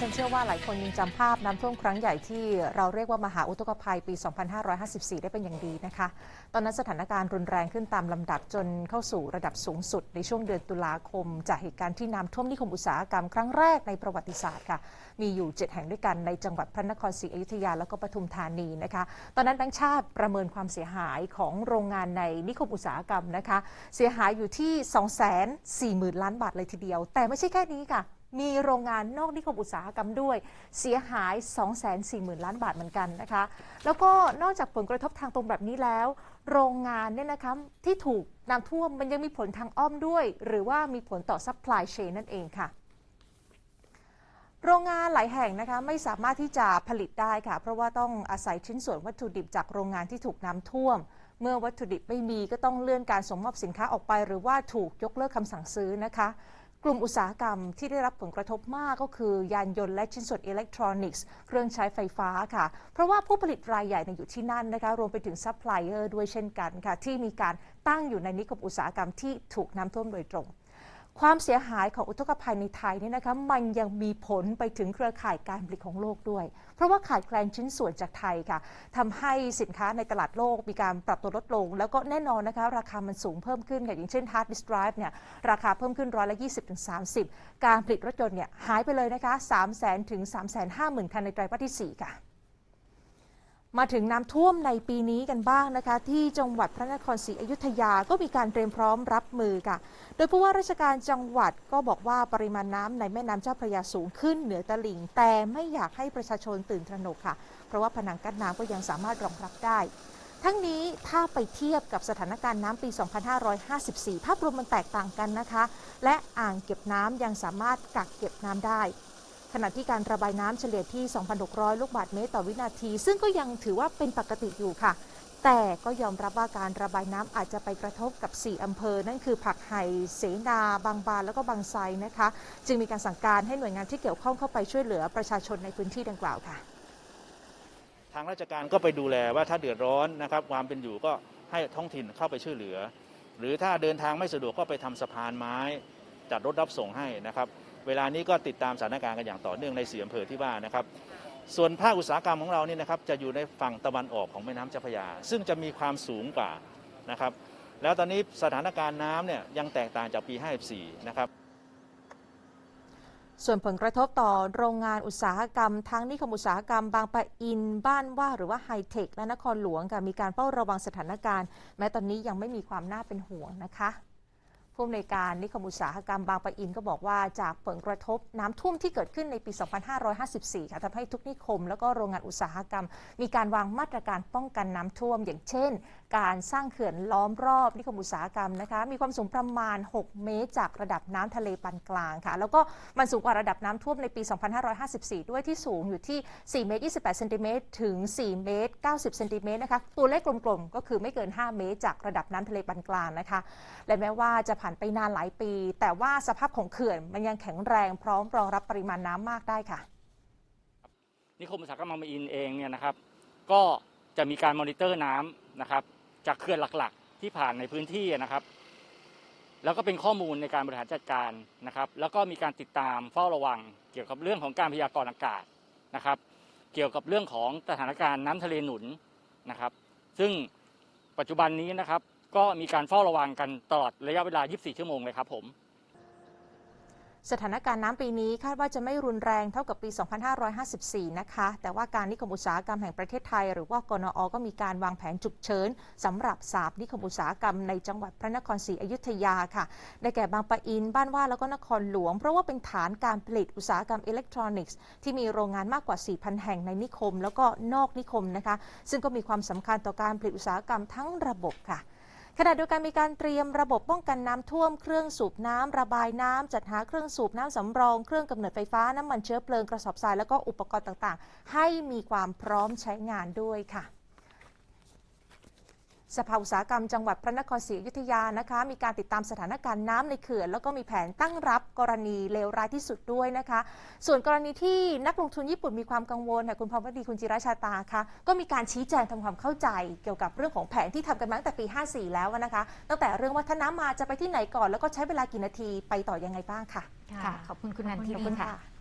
ฉันเชื่อว่าหลายคนยังจำภาพน้ำท่วมครั้งใหญ่ที่เราเรียกว่ามหาอุทกภัยปี 2554 ได้เป็นอย่างดีนะคะ ตอนนั้นสถานการณ์รุนแรงขึ้นตามลำดับจนเข้าสู่ระดับสูงสุด ในช่วงเดือนตุลาคม จากเหตุการณ์ที่น้ำท่วมนิคมอุตสาหกรรมครั้งแรกในประวัติศาสตร์ค่ะ มีอยู่ 7 แห่งด้วยกันในจังหวัดพระนครศรีอยุธยาแล้วก็ปทุมธานีนะคะ ตอนนั้นแบงค์ชาติประเมินความเสียหายของโรงงานในนิคมอุตสาหกรรมนะคะ เสียหายอยู่ที่ 240,000 ล้านบาทเลยทีเดียว แต่ไม่ใช่แค่นี้ค่ะ มีโรงงานนอกนิคมอุตสาหกรรมด้วย เสียหาย 240,000 ล้านบาทเหมือนกันนะคะ แล้วก็นอกจากผลกระทบทางตรงแบบนี้แล้ว โรงงานเนี่ยนะคะที่ถูกน้ำท่วมมันยังมีผลทางอ้อมด้วย หรือว่ามีผลต่อซัพพลายเชนนั่นเองค่ะโรงงานหลายแห่งนะคะไม่สามารถที่จะผลิตได้ค่ะ เพราะว่าต้องอาศัยชิ้นส่วนวัตถุดิบจากโรงงานที่ถูกน้ำท่วม เมื่อวัตถุดิบไม่มีก็ต้องเลื่อนการส่งมอบสินค้าออกไป หรือว่าถูกยกเลิกคำสั่งซื้อนะคะ กลุ่มอุตสาหกรรมที่ได้รับผลกระทบมากก็คือยานยนต์และชิ้นส่วนอิเล็กทรอนิกส์ เครื่องใช้ไฟฟ้าค่ะ เพราะว่าผู้ผลิตรายใหญ่เนี่ยอยู่ที่นั่นนะคะ รวมไปถึงซัพพลายเออร์ด้วยเช่นกันค่ะ ที่มีการตั้งอยู่ในนิคมอุตสาหกรรมที่ถูกน้ำท่วมโดยตรง ความเสียหายของอุทกภัยในไทยเนี่ยนะคะมันยังมีผลไปถึงเครือข่ายการผลิตของโลกด้วย เพราะว่าขาดแคลนชิ้นส่วนจากไทยค่ะทำให้สินค้าในตลาดโลกมีการปรับตัวลดลง แล้วก็แน่นอนนะคะราคามันสูงเพิ่มขึ้นค่ะอย่างเช่น hard disk drive เนี่ยราคาเพิ่มขึ้นร้อยละ20ถึง30การผลิตรถยนต์เนี่ยหายไปเลยนะคะ3 0 0 0 0ถึง3 5 0 0 0 0คันในไตรมาสที่4ค่ะ มาถึงน้ำท่วมในปีนี้กันบ้างนะคะ ที่จังหวัดพระนครศรีอยุธยาก็มีการเตรียมพร้อมรับมือค่ะ โดยผู้ว่าราชการจังหวัดก็บอกว่าปริมาณน้ำในแม่น้ำเจ้าพระยาสูงขึ้นเหนือตลิ่ง แต่ไม่อยากให้ประชาชนตื่นตระหนกค่ะ เพราะว่าผนังกั้นน้ำก็ยังสามารถรองรับได้ ทั้งนี้ถ้าไปเทียบกับสถานการณ์น้ำปี 2554 ภาพรวมมันแตกต่างกันนะคะ และอ่างเก็บน้ำยังสามารถกักเก็บน้ำได้ ขณะที่การระบายน้ำเฉลี่ยที่ 2,600 ลูกบาศก์เมตรต่อวินาที ซึ่งก็ยังถือว่าเป็นปกติอยู่ค่ะ แต่ก็ยอมรับว่าการระบายน้ำอาจจะไปกระทบกับ 4 อำเภอ นั่นคือผักไห่เสนา บางบาน แล้วก็บางไทรนะคะ จึงมีการสั่งการให้หน่วยงานที่เกี่ยวข้องเข้าไปช่วยเหลือประชาชนในพื้นที่ดังกล่าวค่ะทางราชการก็ไปดูแลว่าถ้าเดือดร้อนนะครับความเป็นอยู่ก็ให้ท้องถิ่นเข้าไปช่วยเหลือ หรือถ้าเดินทางไม่สะดวกก็ไปทำสะพานไม้ จัดรถรับส่งให้นะครับ เวลานี้ก็ติดตามสถานการณ์กันอย่างต่อเนื่องในสีอำเภอที่ว่านะครับ ส่วนภาคอุตสาหกรรมของเรานี่นะครับจะอยู่ในฝั่งตะวันออกของแม่น้ำเจ้าพระยา ซึ่งจะมีความสูงกว่านะครับ แล้วตอนนี้สถานการณ์น้ำเนี่ยยังแตกต่างจากปี 54 นะครับส่วนผลกระทบต่อโรงงานอุตสาหกรรม ทั้งนิคมอุตสาหกรรมบางปะอินบ้านว่าหรือว่าไฮเทคและนครหลวงค่ะมีการเฝ้าระวังสถานการณ์ แม้ตอนนี้ยังไม่มีความน่าเป็นห่วงนะคะ ผู้อำนวยการนิคมอุตสาหกรรมบางปะอินก็บอกว่าจากผลกระทบน้ำท่วมที่เกิดขึ้นในปี 2554 ค่ะทำให้ทุกนิคม แล้วก็โรงงานอุตสาหกรรม มีการวางมาตรการป้องกันน้ำท่วม อย่างเช่น การสร้างเขื่อนล้อมรอบนิคมอุตสาหกรรมนะคะ มีความสูงประมาณ 6 เมตร จากระดับน้ำทะเลปานกลางค่ะ แล้วก็มันสูงกว่าระดับน้ำท่วมในปี 2554 ด้วยที่สูงอยู่ที่ 4 เมตร 28 เซนติเมตรถึง 4 เมตร 90 เซนติเมตรนะคะ ตัวเลขกลมๆ ก็คือไม่เกิน 5 เมตร จากระดับน้ำทะเลปานกลางนะคะ และแม้ว่าจะผ่านานไปนานหลายปี แต่ว่าสภาพของเขื่อนมันยังแข็งแรงพร้อมรองรับปริมาณน้ำมากได้ค่ะ นิคมอุตสาหกรรมบางปะอินเองเนี่ยนะครับ ก็จะมีการมอนิเตอร์น้ำนะครับ จากเขื่อนหลักๆ ที่ผ่านในพื้นที่นะครับ แล้วก็เป็นข้อมูลในการบริหารจัดการนะครับ แล้วก็มีการติดตามเฝ้าระวัง เกี่ยวกับเรื่องของการพยากรณ์อากาศนะครับ เกี่ยวกับเรื่องของสถานการณ์น้ำทะเลหนุนนะครับ ซึ่งปัจจุบันนี้นะครับ ก็มีการเฝ้าระวังกันตลอดระยะเวลา 24 ชั่วโมงเลยครับผม สถานการณ์น้ำปีนี้คาดว่าจะไม่รุนแรงเท่ากับปี 2554 นะคะ แต่ว่าการนิคมอุตสาหกรรมแห่งประเทศไทย หรือว่ากนอ ก็มีการวางแผนฉุกเฉินสำหรับสาบนิคมอุตสาหกรรมในจังหวัดพระนครศรีอยุธยาค่ะ ได้แก่บางปะอิน บ้านว่าแล้วก็นครหลวง เพราะว่าเป็นฐานการผลิตอุตสาหกรรมอิเล็กทรอนิกส์ที่มีโรงงานมากกว่า 4,000 แห่งในนิคม แล้วก็นอกนิคมนะคะ ซึ่งก็มีความสำคัญต่อการผลิตอุตสาหกรรมทั้งระบบค่ะ ขณะเดียวกันมีการเตรียมระบบป้องกันน้ำท่วมเครื่องสูบน้ำระบายน้ำจัดหาเครื่องสูบน้ำสำรอง เครื่องกำเนิดไฟฟ้าน้ำมันเชื้อเพลิงกระสอบทรายแล้วก็อุปกรณ์ต่างๆ ให้มีความพร้อมใช้งานด้วยค่ะ สภาอุตสาหกรรมจังหวัดพระนครศรีอยุธยานะคะ มีการติดตามสถานการณ์น้ำในเขื่อน แล้วก็มีแผนตั้งรับกรณีเลวร้ายที่สุดด้วยนะคะ ส่วนกรณีที่นักลงทุนญี่ปุ่นมีความกังวลค่ะคุณพรวดีคุณจิราชาตาคะก็มีการชี้แจงทำความเข้าใจ เกี่ยวกับเรื่องของแผนที่ทำกันมาตั้งแต่ปี 54 แล้วนะคะ ตั้งแต่เรื่องว่าถ้าน้ำมาจะไปที่ไหนก่อน แล้วก็ใช้เวลากี่นาทีไปต่อยังไงบ้างค่ะ ค่ะ ขอบคุณคุณนันทิขอบนีคุณค่ะค่ะ